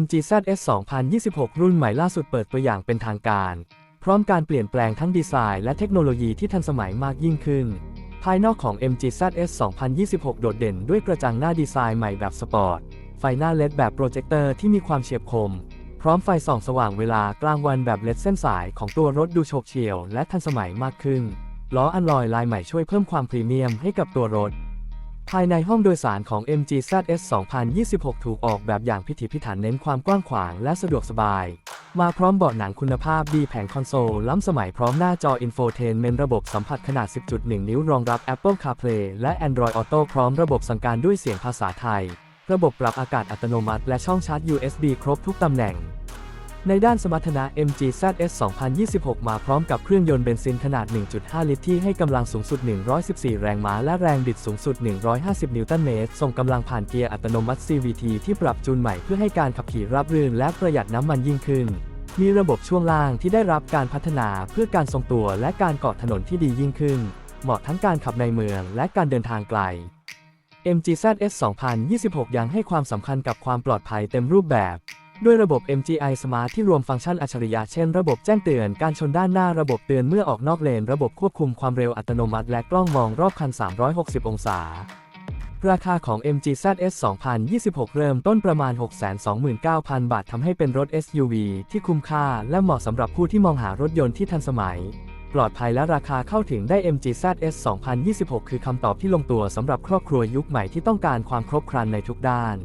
MG ZS 2026 รุ่นใหม่ล่าสุดเปิดตัวอย่างเป็นทางการ พร้อมการเปลี่ยนแปลงทั้งดีไซน์และเทคโนโลยีที่ทันสมัยมากยิ่งขึ้น ภายนอกของ MG ZS 2026 โดดเด่นด้วยกระจังหน้าดีไซน์ใหม่แบบสปอร์ต ไฟหน้าเลดแบบโปรเจคเตอร์ที่มีความเฉียบคม พร้อมไฟส่องสว่างเวลากลางวันแบบเลดเส้นสายของตัวรถดูโฉบเฉี่ยวและทันสมัยมากขึ้น ล้ออัลลอยลายใหม่ช่วยเพิ่มความพรีเมียมให้กับตัวรถ ภายในห้องโดยสารของ MG ZS 2026 ถูกออกแบบอย่างพิถีพิถันเน้นความกว้างขวางและสะดวกสบาย มาพร้อมเบาะหนังคุณภาพดีแผงคอนโซล ล้ำสมัยพร้อมหน้าจอ Infotainment ระบบสัมผัสขนาด 10.1 นิ้วรองรับ Apple CarPlay และ Android Auto พร้อมระบบสั่งการด้วยเสียงภาษาไทย ระบบปรับอากาศอัตโนมัติ และช่องชาร์จ USB ครบทุกตำแหน่ง ในด้านสมรรถนะ MG ZS 2026 มาพร้อมกับเครื่องยนต์เบนซินขนาด 1.5 ลิตรที่ให้กำลังสูงสุด 114 แรงม้า และแรงบิดสูงสุด 150 นิวตันเมตร ส่งกำลังผ่านเกียร์อัตโนมัติ CVT ที่ปรับจูนใหม่เพื่อให้การขับขี่ราบรื่นและประหยัดน้ำมันยิ่งขึ้น มีระบบช่วงล่างที่ได้รับการพัฒนาเพื่อการทรงตัวและการเกาะถนนที่ดียิ่งขึ้น เหมาะทั้งการขับในเมืองและการเดินทางไกล MG ZS 2026 ยังให้ความสำคัญกับความปลอดภัยเต็มรูปแบบ ด้วยระบบ MGI Smart ที่รวมฟังก์ชันอัจฉริยะเช่นระบบแจ้งเตือนการชนด้านหน้าระบบเตือนเมื่อออกนอกเลน ระบบควบคุมความเร็วอัตโนมัติ และกล้องมองรอบคัน 360 องศา ราคาของ MG ZS 2026 เริ่มต้นประมาณ 629,000 บาททำให้เป็นรถ SUV ที่คุ้มค่า และเหมาะสำหรับผู้ที่มองหารถยนต์ที่ทันสมัย ปลอดภัยและราคาเข้าถึงได้ MG ZS 2026 คือคำตอบที่ลงตัวสำหรับครอบครัวยุคใหม่ที่ต้องการความครบครันในทุกด้าน